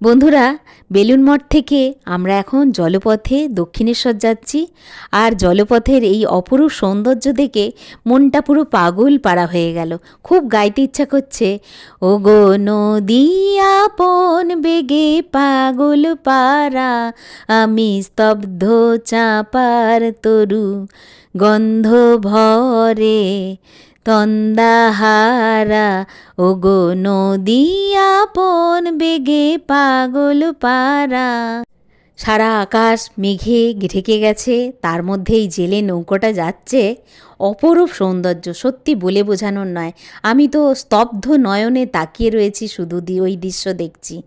বন্ধুরা, বেলুন মঠ থেকে আমরা এখন জলপথে দক্ষিণেশ্বর যাচ্ছি আর জলপথের এই অপরূপ সৌন্দর্য দেখে মনটা পুরো পাগল পাড়া হয়ে গেল। খুব গাইতে ইচ্ছা করছে ও গো নদী আপন বেগে পাগল পাড়া, আমি স্তব্ধ চাপার তরু গন্ধ ভরে তন্দাহারা, ওগো নদী আপন বেগে পাগল পারা সারা আকাশ মেঘে ঢেকে গেছে, তার মধ্যেই জেলে নৌকোটা যাচ্ছে। অপরূপ সৌন্দর্য, সত্যি বলে বোঝানোর নয়। আমি তো স্তব্ধ নয়নে তাকিয়ে রয়েছি, শুধু দি- ওই দৃশ্য দেখছি।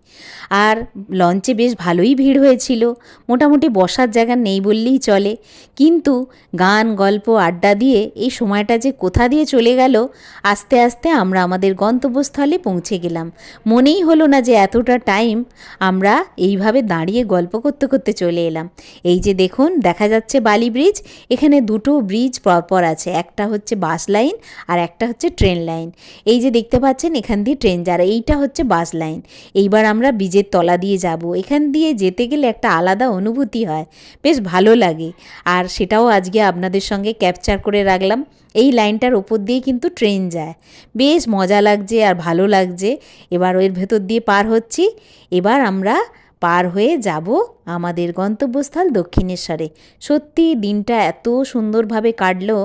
আর লঞ্চে বেশ ভালোই ভিড় হয়েছিল। মোটামুটি বসার জায়গা নেই বললেই চলে। কিন্তু গান, গল্প, আড্ডা দিয়ে এই সময়টা যে কোথা দিয়ে চলে গেল, আস্তে আস্তে আমরা আমাদের গন্তব্যস্থলে পৌঁছে গেলাম। মনেই হলো না যে এতটা টাইম আমরা এইভাবে দাঁড়িয়ে গল্প করতে করতে চলে এলাম। এই যে দেখুন, দেখা যাচ্ছে বালি ব্রিজ, এখানে দুটো ব্রিজ পরপর আছে। একটা হচ্ছে বাস লাইন আর একটা হচ্ছে ট্রেন লাইন। এই যে দেখতে পাচ্ছেন এখান দিয়ে ট্রেন যারা এইটা হচ্ছে বাস লাইন। এইবার আমরা ব্রিজের তলা দিয়ে যাব। এখান দিয়ে যেতে গেলে একটা আলাদা অনুভূতি হয়। বেশ ভালো লাগে। আর সেটাও আজকে আপনাদের সঙ্গে ক্যাপচার করে রাখলাম। এই লাইনটার ওপর দিয়ে কিন্তু ট্রেন যায়। বেশ মজা লাগছে আর ভালো লাগছে। এবার এর ভেতর দিয়ে পার হচ্ছি। এবার আমরা পার হয়ে যাব আমাদের গন্তব্যস্থল দক্ষিণেশ্বরে। সত্যি, দিনটা এত সুন্দরভাবে কাটলো,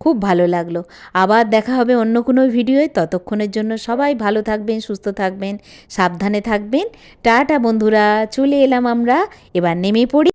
খুব ভালো লাগল। আবার দেখা হবে অন্য কোনো ভিডিওয়। ততক্ষণের জন্য সবাই ভালো থাকবেন, সুস্থ থাকবেন, সাবধানে থাকবেন। টাটা বন্ধুরা, চলে এলাম আমরা। এবার নেমে পড়ি।